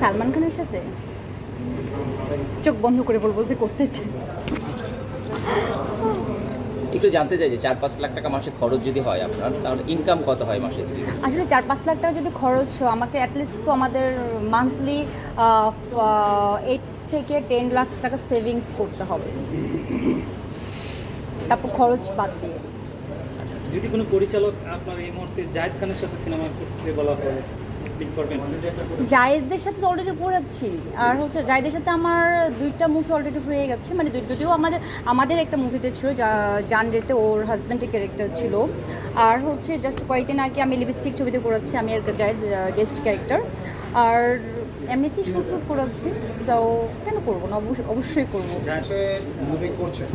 সালমান খানের সাথে? চোখ বন্ধ করে বলব যে করতে চাই। একটু জানতে চাই যে চার পাঁচ লাখ টাকা মাসে খরচ যদি হয় আপনার তাহলে ইনকাম কত হয় মাসে? যদি আসলে চার পাঁচ লাখ টাকা যদি খরচ আমাকে অ্যাটলিস্ট তো আমাদের মান্থলি এইট থেকে টেন লাখ টাকা সেভিংস করতে হবে। তারপর খরচ বাদ দিয়ে। যদি কোনো পরিচালক আপনার এই মুহূর্তে জায়েদ খানের সাথে সিনেমা করতে বলা হয় জায়েদের সাথে তো অলরেডি পড়েছি। আর হচ্ছে জায়েদের সাথে আমার দুইটা মুভি অলরেডি হয়ে গেছে। মানে যদিও আমাদের আমাদের একটা মুভিতে ছিল, যা- জান রেতে ওর হাজব্যান্ডের ক্যারেক্টার ছিল। আর হচ্ছে জাস্ট কয়েকদিন আগে আমি লিপস্টিক ছবিতে পড়েছি, আমি আর জায়েদ গেস্ট ক্যারেক্টার আর এমনিতেই শুট টুট করেছি তো কেন করব না? অবশ্যই অবশ্যই করব। মুভি করছেন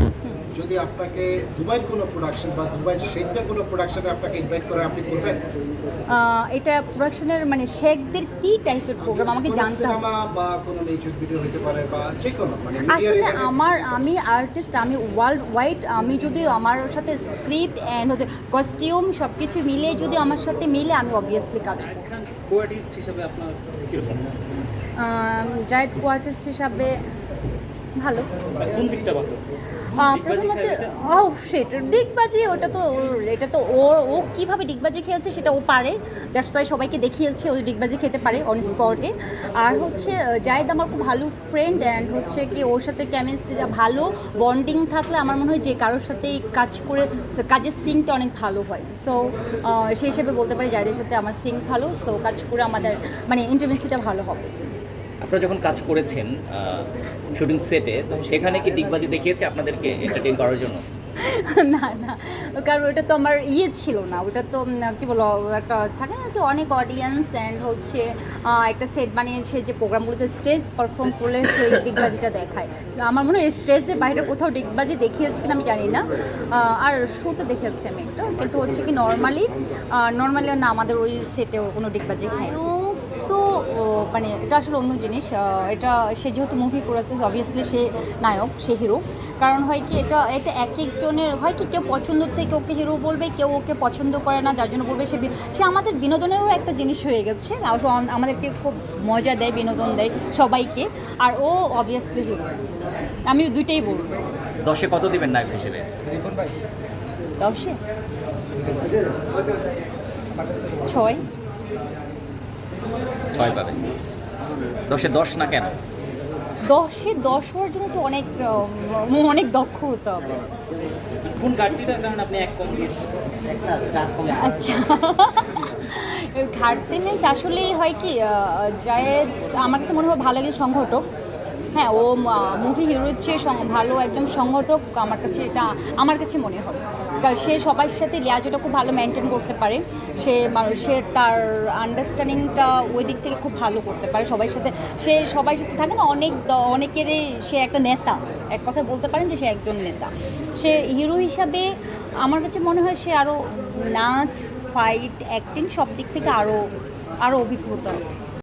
যদি আপনাকে দুবাইয়ের কোনো প্রোডাকশন বা দুবাই সেইটা কোনো প্রোডাকশনে আপনাকে ইনভাইট করে আপনি করবেন? এটা প্রোডাকশনের মানে শেখদের কি টাইপের প্রোগ্রাম আমাকে জানতে হবে। বা কোনো মিউজিক ভিডিও হতে পারে বা যে কোনো মানে আসলে আমার আমি আর্টিস্ট আমি ওয়ার্ল্ড ওয়াইড আমি যদি আমার সাথে স্ক্রিপ্ট অ্যান্ড হচ্ছে কস্টিউম সব কিছু মিলে যদি আমার সাথে মিলে আমি অবভিয়াসলি কাজ কোয়ার্টিস্ট হিসাবে আপনার জায়দ কোয়ার্টিস্ট হিসাবে ভালো। কোন দিকটা ভালো? প্রথমত ও সেটা ডিগবাজি ওটা তো ওর এটা তো ও ও কীভাবে ডিগবাজি খেয়েছে সেটা ও পারে। দ্যাটস ওয়াই সবাইকে দেখিয়েছে ও ডিগবাজি খেতে পারে অন স্পটে আর হচ্ছে জায়েদ আমার খুব ভালো ফ্রেন্ড অ্যান্ড হচ্ছে কি ওর সাথে কেমিস্ট্রি ভালো বন্ডিং থাকলে আমার মনে হয় যে কারোর সাথে কাজ করে কাজের সিনটা অনেক ভালো হয়। সো সেই হিসেবে বলতে পারি জায়েদের সাথে আমার সিন ভালো সো কাজ করে আমাদের মানে ইন্টারমিস্ট্রিটা ভালো হবে। আপনারা যখন কাজ করেছেন শুটিং সেটে, তো সেখানে কি ডিগবাজি দেখিয়েছে আপনাদেরকে এন্টারটেইন করার জন্য? না না। কারণ ওটা তো আমার ইয়ে ছিল না। ওটা তো কি বলো একটা থাকে না তো অনেক অডিয়েন্স অ্যান্ড হচ্ছে একটা সেট বানিয়েছে যে প্রোগ্রামগুলোতে স্টেজ পারফর্ম করলে সেই ডিগবাজিটা দেখায়। আমার মনে হয় স্টেজের বাইরে কোথাও ডিগবাজি দেখিয়েছে কিনা আমি জানি না। আর শোতে দেখেছি আমি একটা, কিন্তু হচ্ছে কি নর্মালি নর্মালি না, আমাদের ওই সেটে কোনো ডিগবাজি খায় তো মানে এটা আসলে অন্য জিনিস এটা সে যেহেতু মুভি করেছে অবভিয়াসলি সে নায়ক সে হিরো কারণ হয় কি এটা এটা এক একজনের হয় কি কেউ পছন্দ থেকে ওকে হিরো বলবে কেউ ওকে পছন্দ করে না যার জন্য বলবে সে সে আমাদের বিনোদনেরও একটা জিনিস হয়ে গেছে। আমাদেরকে খুব মজা দেয় বিনোদন দেয় সবাইকে। আর ও অবভিয়াসলি হিরো আমি দুইটাই বলব। দশে কত দিবেন নায়ক হিসেবে? দশে? ছয়? ছয় পাবে। দশে দশ না কেন? দশে দশ হওয়ার জন্য তো অনেক অনেক দক্ষ হতে হবে। কোন ঘাটতিটার কারণে আপনি এক কম দিয়েছেন? আচ্ছা ঘাটতি মিনস আসলেই হয় কি যায় আমার কাছে মনে হয় ভালো একজন সংগঠক। হ্যাঁ ও মুভি হিরোর চেয়ে ভালো একজন সংগঠক আমার কাছে এটা, আমার কাছে মনে হয়। কারণ সে সবার সাথে লিয়াজোটা খুব ভালো মেনটেন করতে পারে। সে মানুষের তার আন্ডারস্ট্যান্ডিংটা ওই দিক থেকে খুব ভালো করতে পারে সবার সাথে। সে সবার সাথে থাকে না, অনেক অনেকেরই সে একটা নেতা। এক কথা বলতে পারেন যে সে একজন নেতা। সে হিরো হিসাবে আমার কাছে মনে হয় সে আরও নাচ ফাইট অ্যাক্টিং সব দিক থেকে আরও আরও অভিজ্ঞতা।